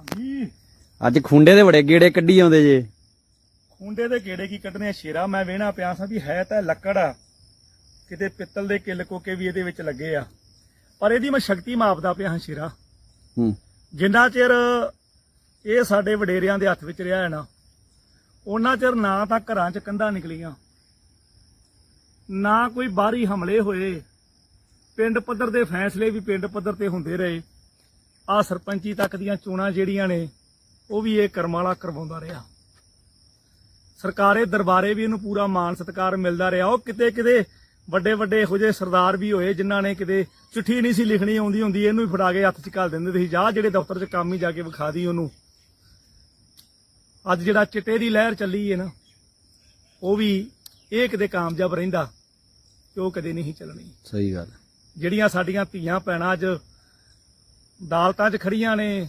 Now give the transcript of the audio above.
ਹਾਂਜੀ ਅੱਜ ਖੁੰਡੇ ਦੇ ਬੜੇ ਗੇੜੇ ਕੱਢੀ ਆਉਂਦੇ ਜੇ। ਖੁੰਡੇ ਦੇ ਗੇੜੇ ਕੀ ਕੱਢਣੇ ਆ? ਸ਼ੇਰਾ ਮੈਂ ਵੇਣਾ ਪਿਆ ਸਾਂ ਵੀ ਹੈ ਤਾਂ ਲੱਕੜ ਆ। ਕਿਤੇ ਪਿੱਤਲ ਦੇ ਕਿੱਲ ਕੋਕੇ ਵੀ ਇਹਦੇ ਵਿੱਚ ਲੱਗੇ ਆ। ਪਰ ਇਹਦੀ ਮੈਂ ਸ਼ਕਤੀ ਮਾਪਦਾ ਪਿਆ ਹਾਂ ਸ਼ੇਰਾ। ਹੂੰ। ਜਿੰਨਾ ਚਿਰ ਇਹ ਸਾਡੇ ਵਡੇਰਿਆਂ ਦੇ ਹੱਥ ਵਿੱਚ ਰਿਹਾ ਹੈ ਨਾ ਉਹਨਾਂ ਚਿਰ ਨਾ ਤਾਂ ਘਰਾਂ 'ਚ ਕੰਧਾਂ ਨਿਕਲੀਆਂ। ਨਾ ਕੋਈ ਬਾਹਰੀ ਹਮਲੇ ਹੋਏ। ਪਿੰਡ ਪੱਧਰ ਦੇ ਫੈਸਲੇ ਵੀ ਪਿੰਡ ਪੱਧਰ ਤੇ ਹੁੰਦੇ ਰਹੇ। ਆ ਸਰਪੰਚੀ ਤੱਕ ਦੀਆਂ ਚੋਣਾਂ ਜਿਹੜੀਆਂ ਨੇ ਉਹ ਵੀ ਇਹ ਕਰਮ ਵਾਲਾ ਕਰਵਾਉਂਦਾ ਰਿਹਾ। ਸਰਕਾਰੇ ਦਰਬਾਰੇ ਵੀ ਇਹਨੂੰ ਪੂਰਾ ਮਾਣ ਸਤਿਕਾਰ ਮਿਲਦਾ ਰਿਹਾ। ਉਹ ਕਿਤੇ ਕਿਤੇ ਵੱਡੇ ਵੱਡੇ ਇਹੋ ਜਿਹੇ ਸਰਦਾਰ ਵੀ ਹੋਏ ਜਿਨ੍ਹਾਂ ਨੇ ਕਿਤੇ ਚਿੱਠੀ ਨਹੀਂ ਸੀ ਲਿਖਣੀ ਆਉਂਦੀ ਹੁੰਦੀ ਇਹਨੂੰ ਹੀ ਫੜਾ ਕੇ ਹੱਥ 'ਚ ਘੱਲ ਦਿੰਦੇ ਸੀ। ਜਾ ਜਿਹੜੇ ਦਫ਼ਤਰ 'ਚ ਕੰਮ ਹੀ ਜਾ ਕੇ ਵਿਖਾ ਦੀ ਉਹਨੂੰ। ਅੱਜ ਜਿਹੜਾ ਚਿੱਟੇ ਦੀ ਲਹਿਰ ਚੱਲੀ ਹੈ ਨਾ ਉਹ ਵੀ ਇਹ ਕਿਤੇ ਕਾਮਯਾਬ ਰਹਿੰਦਾ ਤੇ ਉਹ ਕਦੇ ਨਹੀਂ ਚੱਲਣੀ। ਸਹੀ ਗੱਲ। ਜਿਹੜੀਆਂ ਸਾਡੀਆਂ ਧੀਆਂ ਭੈਣਾਂ ਅੱਜ ਅਦਾਲਤਾਂ 'ਚ ਖੜੀਆਂ ਨੇ।